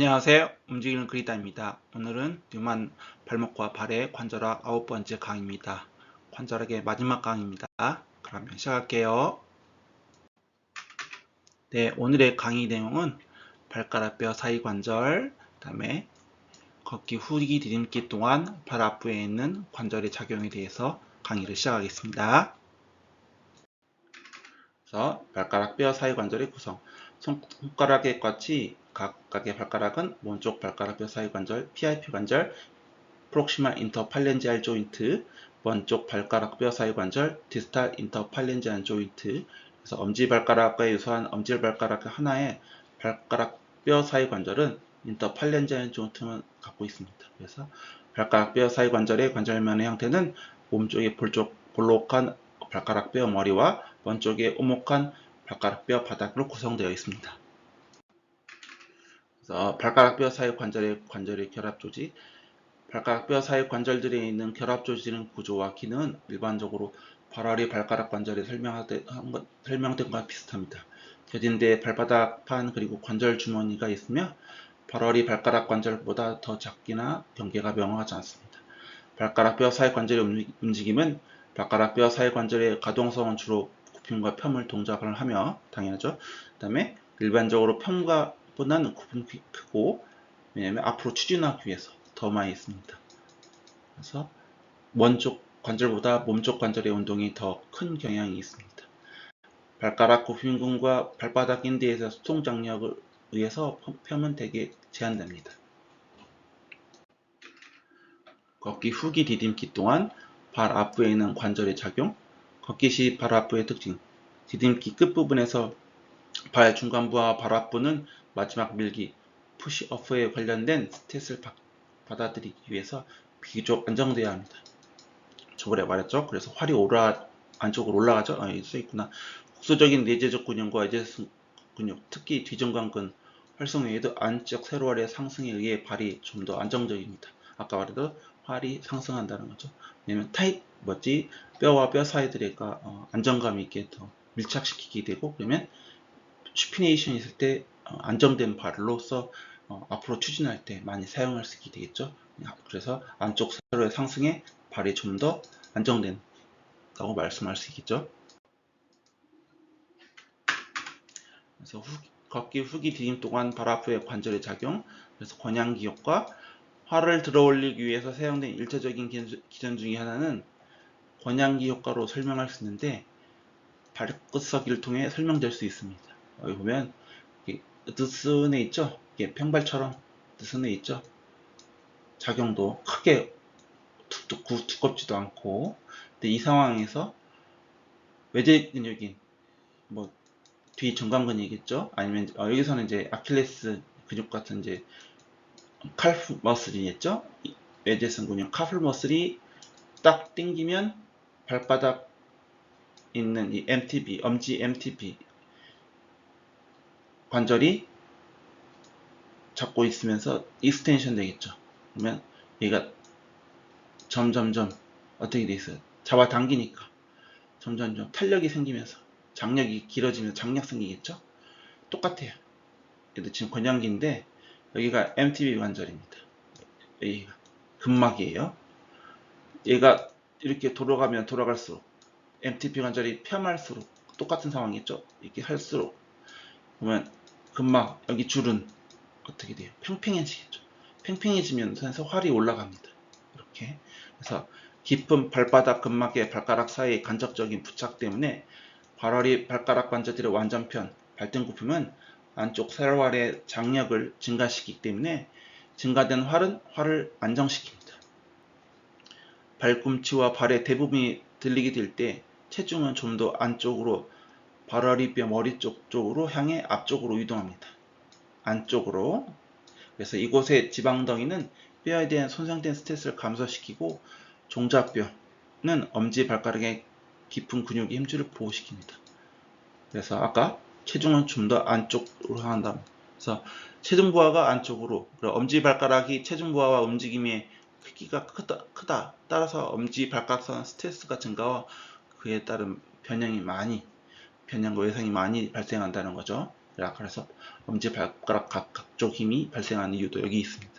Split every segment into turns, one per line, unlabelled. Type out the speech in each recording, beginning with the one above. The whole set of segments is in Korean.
안녕하세요. 움직이는 그리다입니다. 오늘은 뉴만 발목과 발의 관절학 아홉 번째 강의입니다. 관절학의 마지막 강의입니다. 그러면 시작할게요. 네, 오늘의 강의 내용은 발가락뼈 사이 관절, 그다음에 걷기 후기 디딤기 동안 발 앞부에 있는 관절의 작용에 대해서 강의를 시작하겠습니다. 그래서 발가락뼈 사이 관절의 구성. 손가락의 같이 각각의 발가락은 몸쪽 발가락뼈 사이 관절, PIP 관절, 프록시말 인터 팔렌지알 조인트, 먼쪽 발가락뼈 사이 관절, 디스탈 인터 팔렌지알 조인트. 그래서 엄지 발가락과 유사한 엄지 발가락 하나의 발가락뼈 사이 관절은 인터 팔렌지알 조인트만 갖고 있습니다. 그래서 발가락뼈 사이 관절의 관절면의 형태는 몸쪽의 볼쪽 볼록한 발가락뼈 머리와 먼쪽의 오목한 발가락뼈 바닥으로 구성되어 있습니다. 그래서 발가락뼈 사이 관절의 관절의 결합 조직, 발가락뼈 사이 관절들에 있는 결합 조직의 구조와 기능은 일반적으로 발아리 발가락 관절에 설명된, 설명된 것과 비슷합니다. 겨진대 발바닥판 그리고 관절 주머니가 있으며 발아리 발가락 관절보다 더 작기나 경계가 명확하지 않습니다. 발가락뼈 사이 관절의 움직임은 발가락뼈 사이 관절의 가동성은 주로 굽힘과 펴물 동작을 하며 당연하죠. 그 다음에 일반적으로 펴과 보다는 굽힘이 크고 왜냐하면 앞으로 추진하기 위해서 더 많이 있습니다. 그래서 먼쪽 관절보다 몸쪽 관절의 운동이 더 큰 경향이 있습니다. 발가락 굽힘근과 발바닥 인대에서 수동 장력을 의해서 펴면 되게 제한됩니다. 걷기 후기 디딤기 동안 발 앞부에 있는 관절의 작용, 걷기 시 발 앞부의 특징, 디딤기 끝부분에서 발 중간부와 발 앞부는 마지막 밀기, 푸시오프에 관련된 스탯을 받아들이기 위해서 비교적 안정돼야 합니다. 저번에 말했죠. 그래서 활이 올라 안쪽으로 올라가죠. 아, 써 있구나. 국소적인 내재적 근육과 외재적 근육, 특히 뒤정관근 활성에도 안쪽 세로활의 상승에 의해 발이 좀 더 안정적입니다. 아까 말했던 활이 상승한다는 거죠. 왜냐면 타입 뭐지 뼈와 뼈 사이들과 어, 안정감 있게 더 밀착시키게 되고 그러면 슈피네이션 있을 때 어, 안정된 발로서 어, 앞으로 추진할 때 많이 사용할 수 있게 되겠죠. 그래서 안쪽 세로의 상승에 발이 좀 더 안정된다고 말씀할 수 있겠죠. 그래서 후, 걷기 후기 디딤 동안 발 앞의 관절의 작용, 그래서 권양기 효과, 활을 들어 올리기 위해서 사용된 일차적인 기전 중의 하나는 권양기 효과로 설명할 수 있는데 발끝서기를 통해 설명될 수 있습니다. 여기 보면 드슨에 있죠? 이게 평발처럼 드슨에 있죠? 작용도 크게 두, 두, 두껍지도 않고 근데 이 상황에서 외제 근육인 뭐 뒤 정강 근이겠죠? 아니면 어, 여기서는 이제 아킬레스 근육 같은 이제 칼프 머슬이겠죠? 외제성 근육 카플 머슬이 딱 당기면 발바닥 있는 이 MTB, 엄지 MTB 관절이 잡고 있으면서 익스텐션 되겠죠. 그러면 얘가 점점점 어떻게 돼 있어요? 잡아당기니까 점점점 탄력이 생기면서 장력이 길어지면 장력 생기겠죠? 똑같아요. 얘도 지금 권양기인데 여기가 MTB 관절입니다. 여기가 근막이에요. 얘가 이렇게 돌아가면 돌아갈수록 MTP 관절이 펴말수록 똑같은 상황이겠죠? 이렇게 할수록 그러면 근막 여기 줄은 어떻게 돼요? 팽팽해지겠죠. 팽팽해지면서 활이 올라갑니다. 이렇게 그래서 깊은 발바닥 근막의 발가락 사이의 간접적인 부착 때문에 발활이 발가락 관절들의 완전편 발등 굽힘은 안쪽 세로활의 장력을 증가시키기 때문에 증가된 활은 활을 안정시킵니다. 발꿈치와 발의 대부분이 들리게 될 때 체중은 좀 더 안쪽으로 발아리뼈 머리 쪽 쪽으로 향해 앞쪽으로 이동합니다. 안쪽으로. 그래서 이곳의 지방덩이는 뼈에 대한 손상된 스트레스를 감소시키고 종자뼈는 엄지 발가락의 깊은 근육의 힘줄을 보호시킵니다. 그래서 아까 체중은 좀 더 안쪽으로 향한다. 그래서 체중 부하가 안쪽으로, 엄지 발가락이 체중 부하와 움직임의 크기가 크다, 크다. 따라서 엄지 발가락선 스트레스가 증가와 그에 따른 변형이 많이 변형과 외상이 많이 발생한다는 거죠. 그래서 엄지 발가락 각, 각쪽 힘이 발생하는 이유도 여기 있습니다.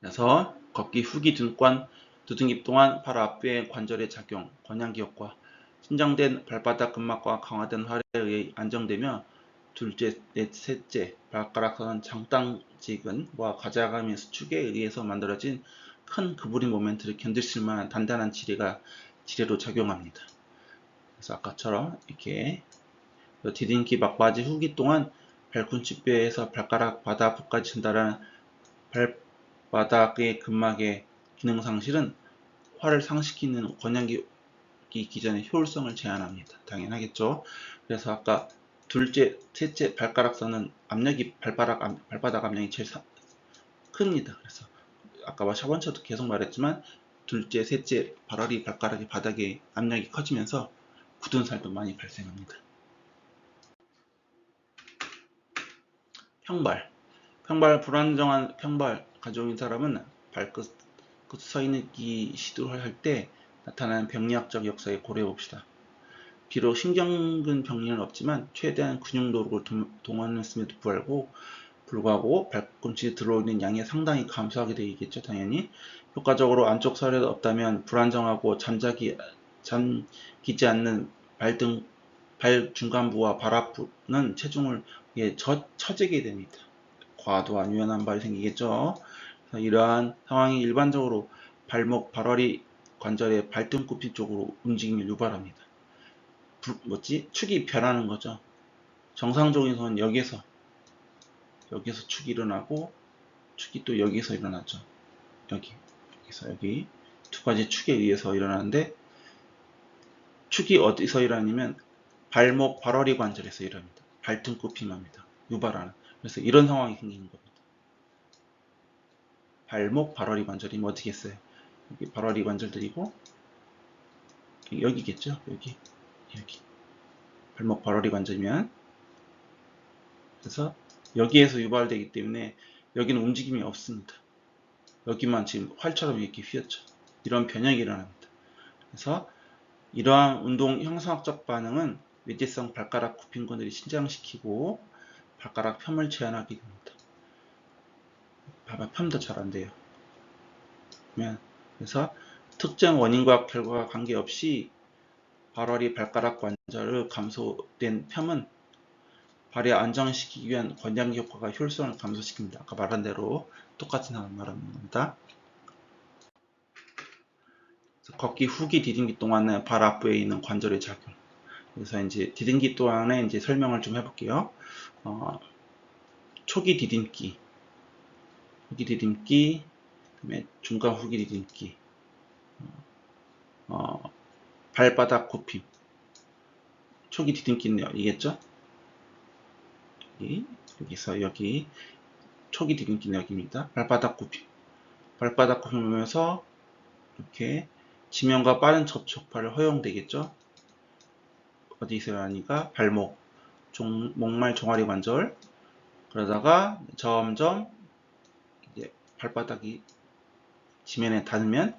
그래서 걷기 후기 등관 두등입 동안 발 앞의 관절의 작용, 권양기 효과, 신장된 발바닥 근막과 강화된 활에 의해 안정되며 둘째, 넷, 셋째 발가락선 장땅지근과 가자감의 수축에 의해서 만들어진 큰 그부린 모멘트를 견딜 만한 단단한 지뢰가 지뢰로 작용합니다. 그래서 아까처럼 이렇게 디딤기 막바지 후기 동안 발꿈치뼈에서 발가락 바닥부까지 전달하는 발바닥의 근막의 기능 상실은 활을 상시키는 권양기 기전의 효율성을 제한합니다. 당연하겠죠. 그래서 아까 둘째, 셋째 발가락선은 압력이 발바닥, 압- 발바닥 압력이 제일 사- 큽니다. 그래서 아까 첫 번째도 계속 말했지만 둘째, 셋째 발알이 발가락의 바닥에 압력이 커지면서 굳은 살도 많이 발생합니다. 평발. 평발 불안정한 평발 가져온 사람은 발끝 끝 서 있는 이 시도를 할 때 나타나는 병리학적 역사에 고려해 봅시다. 비록 신경근 병리는 없지만 최대한 근육 노력을 동- 동원했음에도 불구하고 불구하고 발꿈치 들어오는 양이 상당히 감소하게 되겠죠 당연히 효과적으로 안쪽 사례가 없다면 불안정하고 잠자기 잠기지 않는 발등 발 중간부와 발 앞부는 체중을 예, 저, 처지게 됩니다. 과도한 유연한 발이 생기겠죠. 이러한 상황이 일반적으로 발목, 발허리 관절의 발등굽히 쪽으로 움직임을 유발합니다. 불- 뭐지? 축이 변하는 거죠. 정상적인 손은 여기서 여기서 축이 일어나고 축이 또 여기서 일어나죠. 여기 여기서 여기 두 가지 축에 의해서 일어나는데 축이 어디서 일어나냐면 발목, 발허리 관절에서 일어납니다. 발등굽힘합니다. 유발하는. 그래서 이런 상황이 생기는 겁니다. 발목, 발허리 관절이면 어떻게 했어요? 여기 발허리 관절들이고 여기겠죠? 여기 여기 발목, 발허리 관절이면 그래서 여기에서 유발되기 때문에 여기는 움직임이 없습니다. 여기만 지금 활처럼 이렇게 휘었죠. 이런 변형이 일어납니다. 그래서 이러한 운동 형성학적 반응은 외제성 발가락 굽힌근을 신장시키고 발가락 펴을 제한하게 됩니다. 봐봐, 펴도 잘 안 돼요. 그래서 특정 원인과 결과와 관계없이 발월이 발가락 관절을 감소된 펴은 발에 안정시키기 위한 권장기 효과가 효율성을 감소시킵니다. 아까 말한 대로 똑같은 상황 말하는 겁니다. 걷기 후기 디딤기 동안은 발 앞부에 있는 관절의 작용. 그래서 이제 디딤기 동안에 이제 설명을 좀 해볼게요. 어, 초기 디딤기, 후기 디딤기, 그다음에 중간 후기 디딤기, 어, 발바닥 굽힘, 초기 디딤기는 이겠죠? 여기, 여기서 여기 초기 디딤기는 여기입니다. 발바닥 굽힘, 발바닥 굽히면서 이렇게 지면과 빠른 접촉발을 허용되겠죠? 어디서 일어나니까 발목, 종, 목말 종아리 관절 그러다가 점점 이제 발바닥이 지면에 닿으면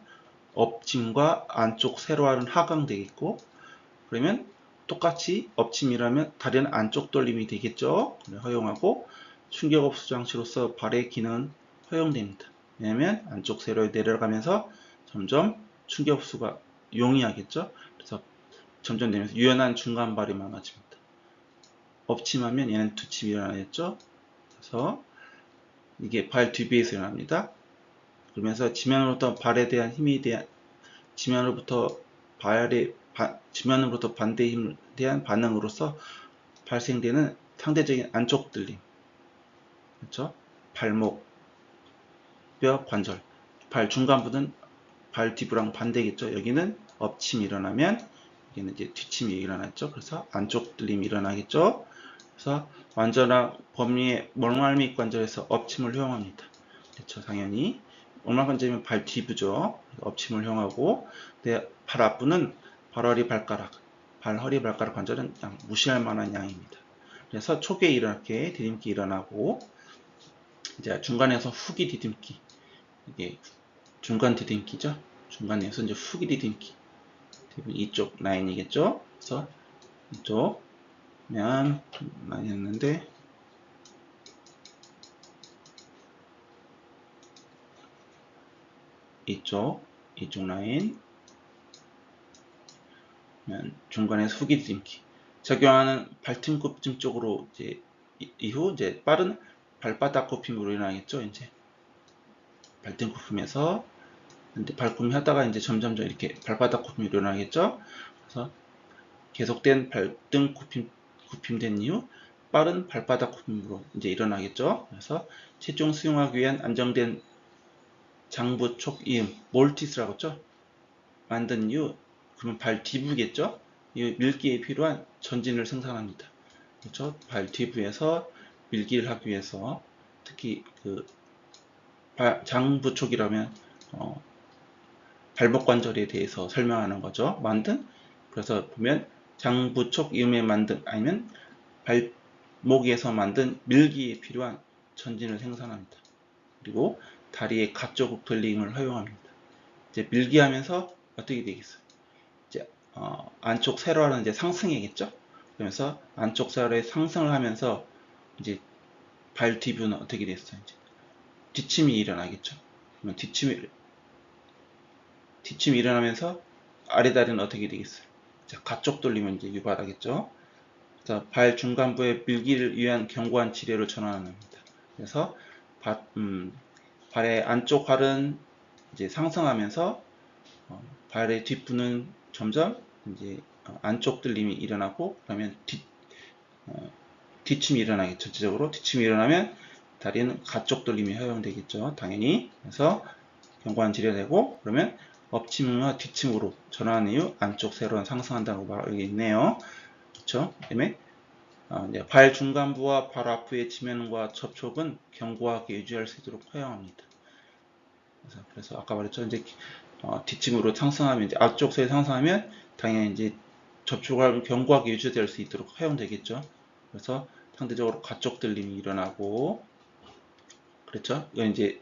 엎침과 안쪽 세로화는 하강되겠고 그러면 똑같이 엎침이라면 다리는 안쪽 돌림이 되겠죠. 허용하고 충격 흡수 장치로서 발의 기능은 허용됩니다. 왜냐하면 안쪽 세로에 내려가면서 점점 충격 흡수가 용이하겠죠. 그래서 점점 되면서 유연한 중간 발이 많아집니다. 엎침하면 얘는 두침이 일어나겠죠. 그래서 이게 발 뒤비에서 일어납니다. 그러면서 지면으로부터 발에 대한 힘에 대한 지면으로부터 발의 바, 지면으로부터 반대 힘에 대한 반응으로서 발생되는 상대적인 안쪽 들림, 그렇죠? 발목, 뼈, 관절, 발 중간부는 발 뒤부랑 반대겠죠. 여기는 엎침이 일어나면 여기는 이제 뒤침이 일어났죠. 그래서 안쪽 들림이 일어나겠죠. 그래서 완전한 범위의 몰말밑 관절에서 엎침을 허용합니다. 그렇죠. 당연히 몰말 관절이면 발 뒤부죠. 엎침을 내발 앞부는 발허리 발가락, 발 허리 발가락 관절은 무시할 만한 양입니다. 그래서 초기에 이렇게 디딤기 일어나고 이제 중간에서 후기 디딤기 이게 중간 디딤기죠. 중간에서 이제 후기 디딤기 이쪽 라인이겠죠. 그래서 이쪽 면 많이 했는데 이쪽 이쪽 라인 그러면 중간에 숙이 dim기 적용하는 발등급증 쪽으로 이제 이- 이후 이제 빠른 발바닥 굽힘으로 일어나겠죠 이제 발등 굽힘에서 근데 발굽힘 하다가 이제 점점점 이렇게 발바닥 굽힘이 일어나겠죠? 그래서 계속된 발등 굽힘 굽힘된 이후 빠른 발바닥 굽힘으로 이제 일어나겠죠? 그래서 체중 수용하기 위한 안정된 장부 촉 이음 몰티스라고 했죠? 만든 이후 그러면 발 뒤부겠죠? 이 밀기에 필요한 전진을 생산합니다. 그렇죠? 발 뒤부에서 밀기를 하기 위해서 특히 그 발- 장부 촉이라면 어, 발목 관절에 대해서 설명하는 거죠 만든 그래서 보면 장부 촉 이음에 만든 아니면 발목에서 만든 밀기에 필요한 전진을 생산합니다 그리고 다리의 가쪽 돌림을 허용합니다. 이제 밀기하면서 어떻게 되겠어요? 이제 어, 안쪽 세로하는 이제 상승이겠죠? 그러면서 안쪽 세로의 상승을 하면서 이제 발 뒤부는 어떻게 됐어요? 이제 뒷침이 일어나겠죠? 그러면 뒷침이 뒷침이 일어나면서 아래 다리는 어떻게 되겠어요? 자, 가쪽 돌리면 이제 유발하겠죠? 자, 발 중간부의 밀기를 위한 견고한 지뢰를 전환합니다. 그래서 바, 음, 발의 안쪽 활은 이제 상승하면서 어, 발의 뒷부는 점점 이제 어, 안쪽 들림이 일어나고 그러면 뒷 어, 뒷침이 일어나겠죠. 전체적으로 뒷침이 일어나면 다리는 가쪽 돌림이 허용되겠죠. 당연히 그래서 견고한 지뢰되고 그러면 엎침과 뒷침으로 전환한 이후 안쪽 세로는 상승한다고 말하고 있네요. 그렇죠? 그다음에 어, 발 중간부와 발 앞부의 지면과 접촉은 견고하게 유지할 수 있도록 허용합니다. 그래서, 그래서 아까 말했죠. 이제 어, 뒷짐으로 상승하면 이제 앞쪽 세 상승하면 당연히 이제 접촉을 견고하게 유지될 수 있도록 허용되겠죠. 그래서 상대적으로 가쪽 들림이 일어나고 그렇죠. 이건 이제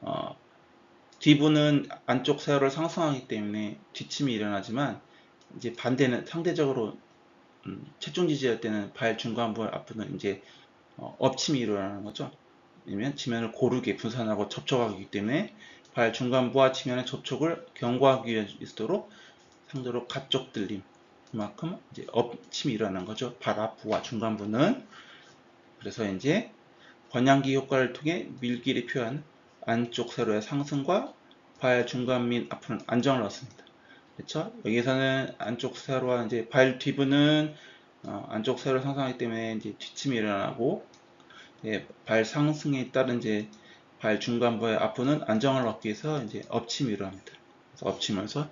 어, 뒤부는 안쪽 세로를 상승하기 때문에 뒷침이 일어나지만 이제 반대는 상대적으로 음, 체중 지지할 때는 발 중간부 앞부는 이제 어, 엎침이 일어나는 거죠. 왜냐면 지면을 고르게 분산하고 접촉하기 때문에 발 중간부와 지면의 접촉을 수 있도록 상대로 가쪽 들림 그만큼 이제 엎침이 일어나는 거죠. 발 앞부와 중간부는 그래서 이제 번향기 효과를 통해 밀기를 표한 안쪽 세로의 상승과 발 중간 및 앞으로는 안정을 얻습니다. 그렇죠? 여기서는 안쪽 세로와 이제 발 뒤부는 어, 안쪽 세로 상승하기 때문에 이제 뒷침이 일어나고 예, 발 상승에 따른 이제 발 중간부의 앞부는 안정을 얻기 위해서 이제 엎침이 일어납니다. 그래서 엎치면서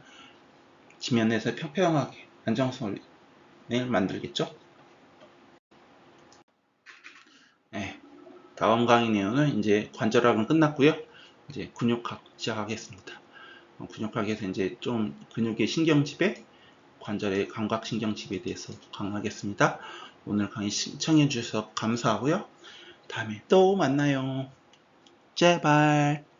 지면에서 평평하게 안정성을 만들겠죠. 네, 다음 강의 내용은 이제 관절학은 끝났고요. 이제 근육학 시작하겠습니다. 어, 근육학에서 이제 좀 근육의 신경집에 관절의 감각신경집에 대해서 강의하겠습니다. 오늘 강의 시청해 주셔서 감사하고요. 다음에 또 만나요. 제발.